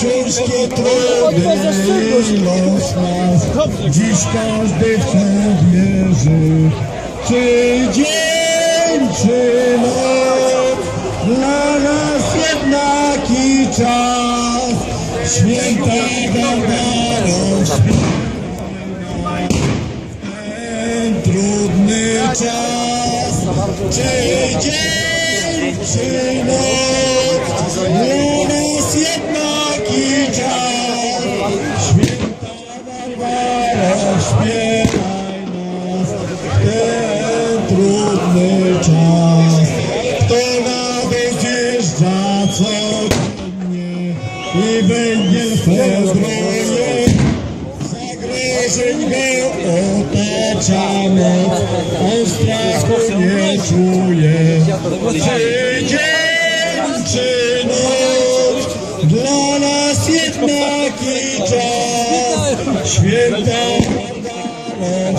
Ciężkie trudy los nas Dziś każdy w wierzy Czy dzień, czy noc Dla nas jednaki czas Święta Barbaro? Ten trudny czas. Czy dzień, czy noc Dla nas jednaki czas Święta Barbaro Śpiewaj nas Ten trudny czas Kto nawet zjeżdża codziennie I będzie febronie Zagrożeń go otacza moc, on strachu nie czuje. Święta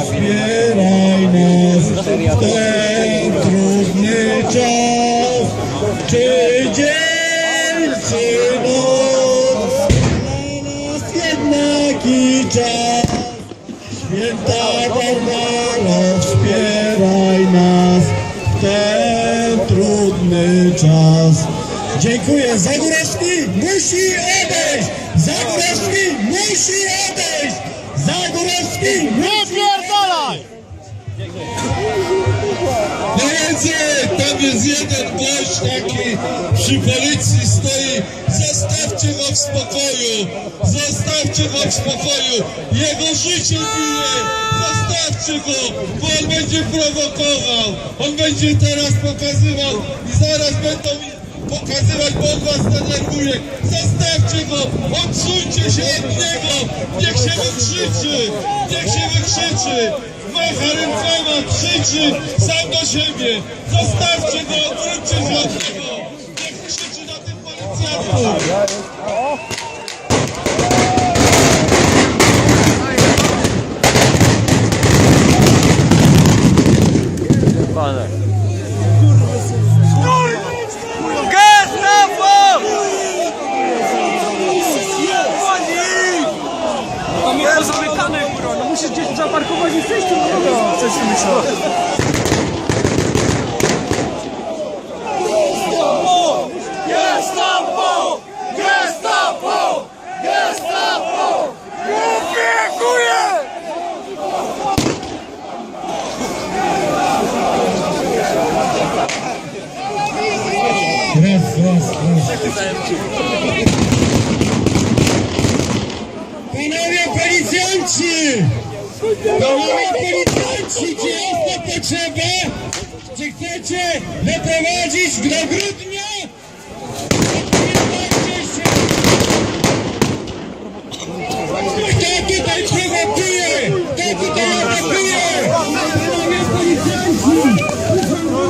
wspieraj nas w ten trudny czas. Czy dzień, czy noc, dla nas jednaki czas. Święta Barbaro, wspieraj nas w ten trudny czas. Dziękuję. Zagórowski musi odejść! Zagórowski musi odejść! Zagórowski Nie pierdolaj! Koledzy, tam jest jeden gość taki przy policji stoi. Zostawcie go w spokoju. Zostawcie go w spokoju. Jego życie bije. Zostawcie go, bo on będzie prowokował. On będzie teraz pokazywał i zaraz będą pokazywać, bo on was denerwuje. Zostawcie go, odsuńcie się od niego. Niech się wykrzyczy, niech się wykrzyczy. Macha rękoma, krzyczy sam do siebie. Zostawcie go, odwróćcie się od niego. Niech krzyczy na tych policjantów. Gestapo! No musisz gdzieś zaparkować i przejść tu drogą. Coś si myślał. Gestapo! Gestapo! Gestapo! Opiekuję! Raz, raz, raz. Panowie policjanci! Panowie policjanci, czy jest to potrzeba? Czy chcecie doprowadzić do grudnia